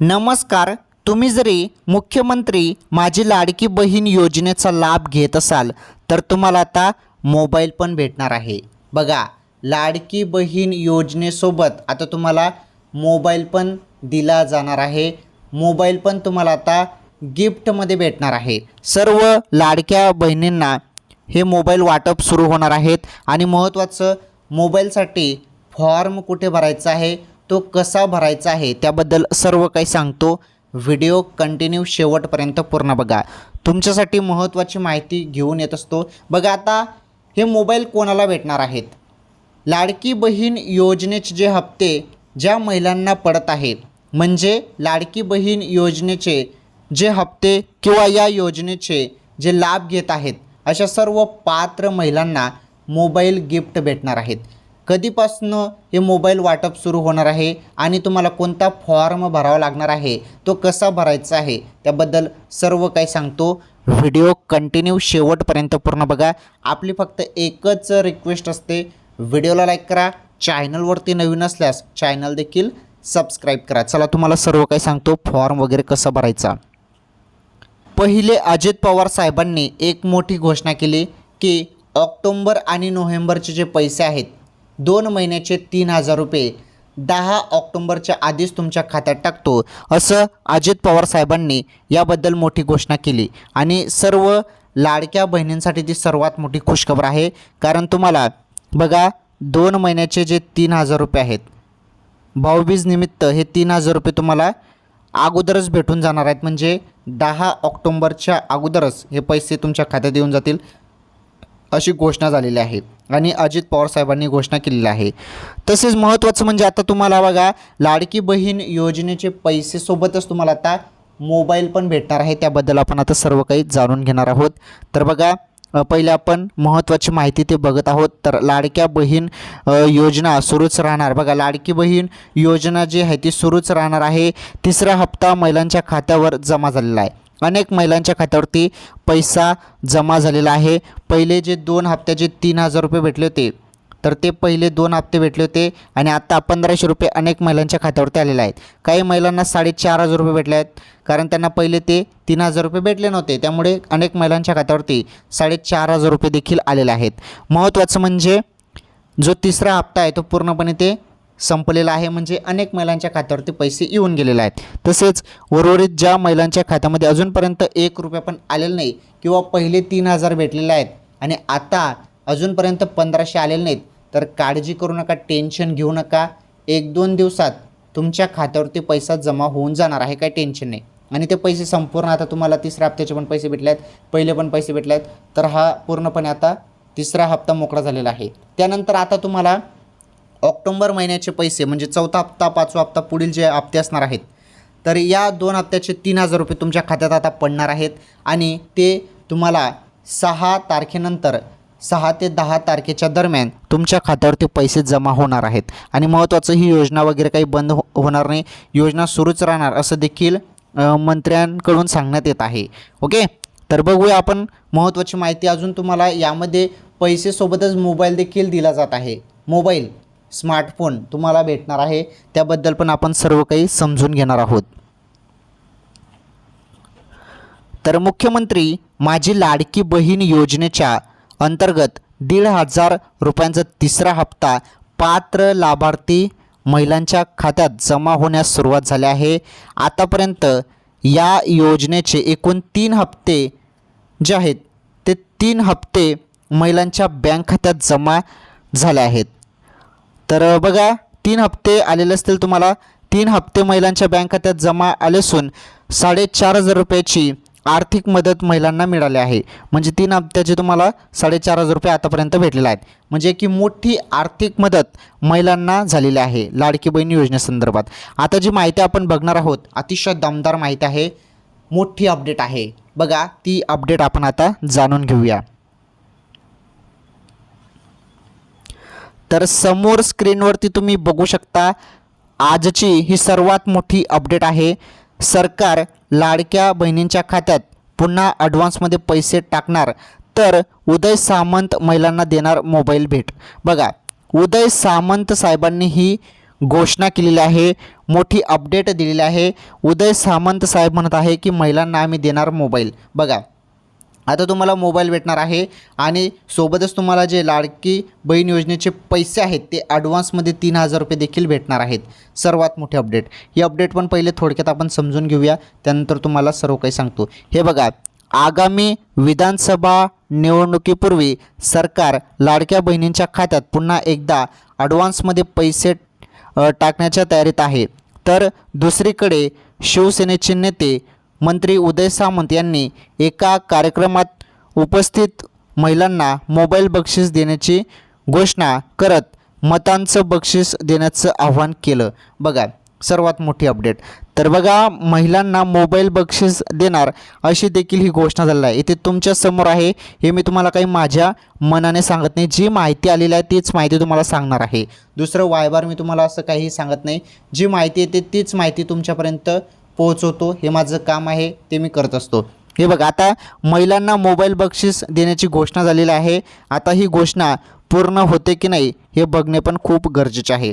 नमस्कार तुम्ही जरी मुख्यमंत्री माझी लाडकी बहीण योजनेचा लाभ घेत असाल तर तुम्हाला आता मोबाईल पण भेटणार आहे. बघा लाडकी बहीण योजनेसोबत आता तुम्हाला मोबाईल पण दिला जाणार आहे. मोबाईल पण तुम्हाला आता गिफ्टमध्ये भेटणार आहे. सर्व लाडक्या बहिणींना हे मोबाईल वाटप सुरू होणार आहेत. आणि महत्त्वाचं मोबाईलसाठी फॉर्म कुठे भरायचा आहे? तो कसा भरायचा आहे त्याबद्दल सर्व काही सांगतो. व्हिडिओ कंटिन्यू शेवटपर्यंत पूर्ण बघा. तुमच्यासाठी महत्त्वाची माहिती घेऊन येत असतो. बघा आता हे मोबाईल कोणाला भेटणार आहेत? लाडकी बहीण योजनेचे जे हप्ते ज्या महिलांना पडत आहेत म्हणजे लाडकी बहीण योजनेचे जे हप्ते किंवा या योजनेचे जे लाभ घेत आहेत अशा सर्व पात्र महिलांना मोबाईल गिफ्ट भेटणार आहेत. कधीपासनं हे मोबाईल वाटप सुरू होणार आहे आणि तुम्हाला कोणता फॉर्म भरावा लागणार आहे तो कसा भरायचा आहे त्याबद्दल सर्व काही सांगतो. व्हिडिओ कंटिन्यू शेवटपर्यंत पूर्ण बघा. आपली फक्त एकच रिक्वेस्ट असते व्हिडिओला लाईक करा. चॅनलवरती नवीन असल्यास चॅनल देखील सबस्क्राईब करा. चला तुम्हाला सर्व काही सांगतो फॉर्म वगैरे कसा भरायचा. पहिले अजित पवार साहेबांनी एक मोठी घोषणा केली की ऑक्टोंबर आणि नोव्हेंबरचे जे पैसे आहेत दोन महिन्याचे तीन हजार रुपये. दहा ऑक्टोंबरच्या आधीच तुमच्या खात्यात टाकतो असं अजित पवार साहेबांनी याबद्दल मोठी घोषणा केली. आणि सर्व लाडक्या बहिणींसाठी ती सर्वात मोठी खुशखबर आहे कारण तुम्हाला बघा दोन महिन्याचे जे तीन हजार रुपये आहेत भाऊबीज निमित्त हे तीन हजार रुपये तुम्हाला अगोदरच भेटून जाणार आहेत. म्हणजे दहा ऑक्टोंबरच्या अगोदरच हे पैसे तुमच्या खात्यात येऊन जातील. अशी घोषणा झालेली आहे. आणि अजित पवार साहेबांनी घोषणा केलेली आहे. तसेच महत्त्वाचं म्हणजे आता तुम्हाला बघा लाडकी बहीण योजनेचे पैसे सोबतच तुम्हाला आता मोबाईल पण भेटणार आहे. त्याबद्दल आपण आता सर्व काही जाणून घेणार आहोत. तर बघा पहिले आपण महत्त्वाची माहिती ते बघत आहोत. तर लाडक्या बहीण योजना सुरूच राहणार. बघा लाडकी बहीण योजना जी आहे ती सुरूच राहणार आहे. तिसरा हप्ता महिलांच्या खात्यावर जमा झालेला आहे. अनेक महिलांच्या खात्यावरती पैसा जमा झालेला आहे. पहिले जे दोन हप्त्याचे तीन हजार रुपये भेटले होते तर ते पहिले दोन हप्ते भेटले होते आणि आत्ता पंधराशे रुपये अनेक महिलांच्या खात्यावरती आलेले आहेत. काही महिलांना साडेचार हजार रुपये भेटले आहेत कारण त्यांना पहिले ते तीन हजार रुपये भेटले नव्हते. त्यामुळे अनेक महिलांच्या खात्यावरती साडेचार हजार रुपये देखील आलेले आहेत. महत्त्वाचं म्हणजे जो तिसरा हप्ता आहे तो पूर्णपणे ते संपलेला आहे. म्हणजे अनेक महिलांच्या खात्यावरती पैसे येऊन गेलेले आहेत. तसेच उर्वरित ज्या महिलांच्या खात्यामध्ये अजूनपर्यंत एक रुपया पण आलेला नाही किंवा पहिले तीन हजार भेटलेले आहेत आणि आता अजूनपर्यंत पंधराशे आलेले नाहीत तर काळजी करू नका टेन्शन घेऊ नका. एक दोन दिवसात तुमच्या खात्यावरती पैसा जमा होऊन जाणार आहे काही टेन्शन नाही. आणि ते पैसे संपूर्ण आता तुम्हाला तिसऱ्या हप्त्याचे पण पैसे भेटले आहेत पहिले पण पैसे भेटले आहेत तर हा पूर्णपणे आता तिसरा हप्ता मोकळा झालेला आहे. त्यानंतर आता तुम्हाला ऑक्टोंबर महिन्याचे पैसे म्हणजे चौथा हप्ता पाचवा हप्ता पुढील जे हप्ते असणार आहेत तर या दोन हप्त्याचे तीन हजार रुपये तुमच्या खात्यात आता पडणार आहेत आणि ते तुम्हाला सहा तारखेनंतर सहा ते दहा तारखेच्या दरम्यान तुमच्या खात्यावरती पैसे जमा होणार आहेत. आणि महत्त्वाचं ही योजना वगैरे काही बंद हो होणार नाही. योजना सुरूच राहणार असं देखील मंत्र्यांकडून सांगण्यात येत आहे. ओके? तर बघूया आपण महत्त्वाची माहिती अजून तुम्हाला यामध्ये पैसेसोबतच मोबाईल देखील दिला जात आहे. मोबाईल. स्मार्टफोन तुम्हाला भेटणार आहे. त्याबद्दल पण आपण सर्व काही समजून घेणार आहोत. तर मुख्यमंत्री माझी लाडकी बहीण योजनेच्या अंतर्गत दीड हजार रुपयांचा तिसरा हप्ता पात्र लाभार्थी महिलांच्या खात्यात जमा होण्यास सुरुवात झाली आहे. आतापर्यंत या योजनेचे एकूण तीन हप्ते जे आहेत ते तीन हप्ते महिलांच्या बँक खात्यात जमा झाले आहेत. तर बघा तीन हप्ते आलेले असतील तुम्हाला. तीन हप्ते महिलांच्या बँक खात्यात जमा आले असून साडेचार हजार रुपयाची आर्थिक मदत महिलांना मिळाली आहे. म्हणजे तीन हप्त्याचे तुम्हाला साडेचार हजार रुपये आतापर्यंत भेटलेले आहेत. म्हणजे की मोठी आर्थिक मदत महिलांना झालेली आहे लाडकी बहीण योजनेसंदर्भात आता जी माहिती आपण बघणार आहोत अतिशय दमदार माहिती आहे. मोठी अपडेट आहे. बघा ती अपडेट आपण आता जाणून घेऊया. तर समोर स्क्रीनवरती तुम्ही बघू शकता आजची ही सर्वात मोठी अपडेट आहे. सरकार लाडक्या बहिणींच्या खात्यात पुन्हा ॲडव्हान्समध्ये पैसे टाकणार तर उदय सामंत महिलांना देणार मोबाईल भेट. बघा उदय सामंत साहेबांनी ही घोषणा केलेली आहे मोठी अपडेट दिलेली आहे. उदय सामंत साहेब म्हणत आहे की महिलांना आम्ही देणार मोबाईल बघा आता तुम्हाला मोबाईल भेटणार आहे आणि सोबतच तुम्हाला जे लाडकी बहीण योजनेचे पैसे आहेत ते ॲडव्हान्समध्ये तीन हजार रुपये देखील भेटणार आहेत. सर्वात मोठी अपडेट हे अपडेट पण पहिले थोडक्यात आपण समजून घेऊया त्यानंतर तुम्हाला सर्व काही सांगतो. हे बघा आगामी विधानसभा निवडणुकीपूर्वी सरकार लाडक्या बहिणींच्या खात्यात पुन्हा एकदा ॲडव्हान्समध्ये पैसे टाकण्याच्या तयारीत आहे. तर दुसरीकडे शिवसेनेचे नेते मंत्री उदय सामंत यांनी एका कार्यक्रमात उपस्थित महिलांना मोबाईल बक्षीस देण्याची घोषणा करत मतांचं बक्षीस देण्याचं आव्हान केलं. बघा सर्वात मोठी अपडेट. तर बघा महिलांना मोबाईल बक्षीस देणार अशी देखील ही घोषणा झालेली आहे. इथे तुमच्यासमोर आहे हे मी तुम्हाला काही माझ्या मनाने सांगत नाही. जी माहिती आलेली आहे तीच माहिती तुम्हाला सांगणार आहे. दुसरं वायबार मी तुम्हाला असं काही सांगत नाही. जी माहिती येते तीच माहिती तुमच्यापर्यंत पोहोचवतो हे माझं काम आहे ते मी करत असतो. हे बघा आता महिलांना मोबाईल बक्षीस देण्याची घोषणा झालेली आहे. आता ही घोषणा पूर्ण होते की नाही हे बघणे पण खूप गरजेचे आहे.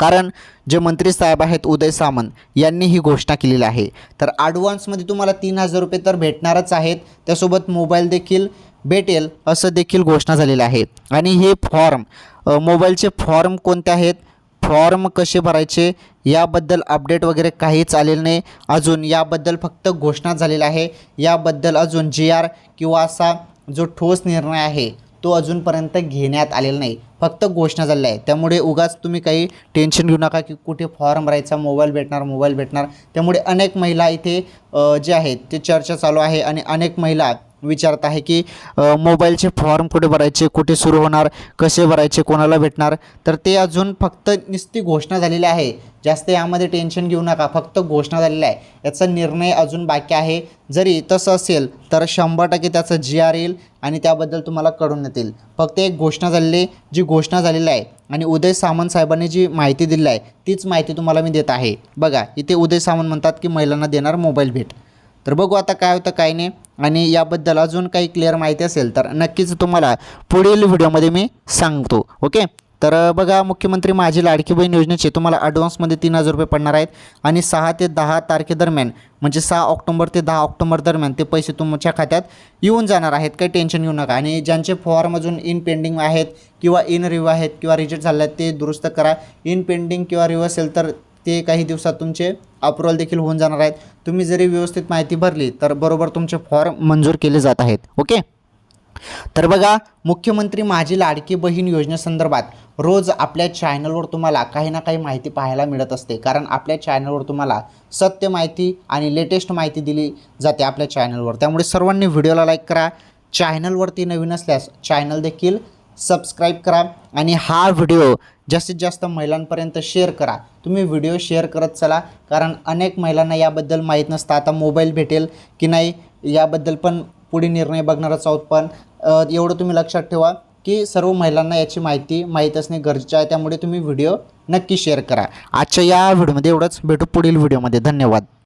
कारण जे मंत्री साहेब आहेत उदय सामंत यांनी ही घोषणा केलेली आहे. तर ॲडव्हान्समध्ये तुम्हाला तीन हजार रुपये तर भेटणारच आहेत. त्यासोबत मोबाईल देखील भेटेल असं देखील घोषणा झालेली आहे आणि हे फॉर्म मोबाईलचे फॉर्म कोणते आहेत? फॉर्म कसे भरायचे याबद्दल अपडेट वगैरे काहीच आलेलं नाही. अजून याबद्दल फक्त घोषणा झालेली आहे. याबद्दल अजून जी आर किंवा असा जो ठोस निर्णय आहे तो अजूनपर्यंत घेण्यात आलेला नाही. फक्त घोषणा झालेली आहे त्यामुळे उगाच तुम्ही काही टेन्शन घेऊ नका की कुठे फॉर्म भरायचा मोबाईल भेटणार मोबाईल भेटणार. त्यामुळे अनेक महिला इथे जे आहेत ते चर्चा चालू आहे आणि अनेक महिला विचारत आहे की मोबाईलचे फॉर्म कुठे भरायचे कुठे सुरू होणार कसे भरायचे कोणाला भेटणार? तर ते अजून फक्त नुसती घोषणा झालेली आहे. जास्त यामध्ये टेन्शन घेऊ नका फक्त घोषणा झालेली आहे. याचा निर्णय अजून बाकी आहे. जरी तसं असेल तर शंभर टक्के त्याचं जी आर येईल आणि त्याबद्दल तुम्हाला कळून येतील. फक्त एक घोषणा झालेली जी घोषणा झालेली आहे आणि उदय सामंत साहेबांनी जी माहिती दिली आहे तीच माहिती तुम्हाला मी देत आहे. बघा इथे उदय सामंत म्हणतात की महिलांना देणार मोबाईल भेट. तर बघू आता काय होतं काय नाही. आणि याबद्दल अजून काही क्लिअर माहिती असेल तर नक्कीच तुम्हाला पुढील व्हिडिओमध्ये मी सांगतो ओके तर बघा मुख्यमंत्री माझी लाडकी बहीण योजनेचे तुम्हाला ॲडव्हान्समध्ये तीन हजार रुपये पडणार आहेत. आणि सहा ते दहा तारखेदरम्यान म्हणजे सहा ऑक्टोबर ते दहा ऑक्टोबर दरम्यान ते पैसे तुमच्या खात्यात येऊन जाणार आहेत. काही टेन्शन घेऊ नका. आणि ज्यांचे फॉर्म अजून इन पेंडिंग आहेत किंवा इन रिव्ह्यू आहेत किंवा रिजेक्ट झाले आहेत ते दुरुस्त करा. इन पेंडिंग किंवा रिव्ह्यू असेल तर ते काही दिवसात तुमचे अप्रुव्हल देखील होऊन जाणार आहेत. तुम्ही जरी व्यवस्थित माहिती भरली तर बरोबर तुमचे फॉर्म मंजूर केले जात आहेत. ओके तर बघा मुख्यमंत्री माझी लाडकी बहीण योजनेसंदर्भात रोज आपल्या चॅनलवर तुम्हाला काही ना काही माहिती पाहायला मिळत असते. कारण आपल्या चॅनलवर तुम्हाला सत्य माहिती आणि लेटेस्ट माहिती दिली जाते आपल्या चॅनलवर त्यामुळे सर्वांनी व्हिडिओला लाईक करा. चॅनलवरती नवीन असल्यास चॅनल देखील सबस्क्राईब करा आणि हा व्हिडिओ जास्तीत जास्त महिलांपर्यंत शेअर करा. तुम्ही व्हिडिओ शेअर करत चला कारण अनेक महिलांना याबद्दल माहीत नसतं. आता मोबाईल भेटेल की नाही याबद्दल पण पुढे निर्णय बघणारच आहोत पण एवढं तुम्ही लक्षात ठेवा की सर्व महिलांना याची माहिती माहीत असणे गरजेचे आहे. त्यामुळे तुम्ही व्हिडिओ नक्की शेअर करा. आजच्या या व्हिडिओमध्ये एवढंच. भेटू पुढील व्हिडिओमध्ये धन्यवाद.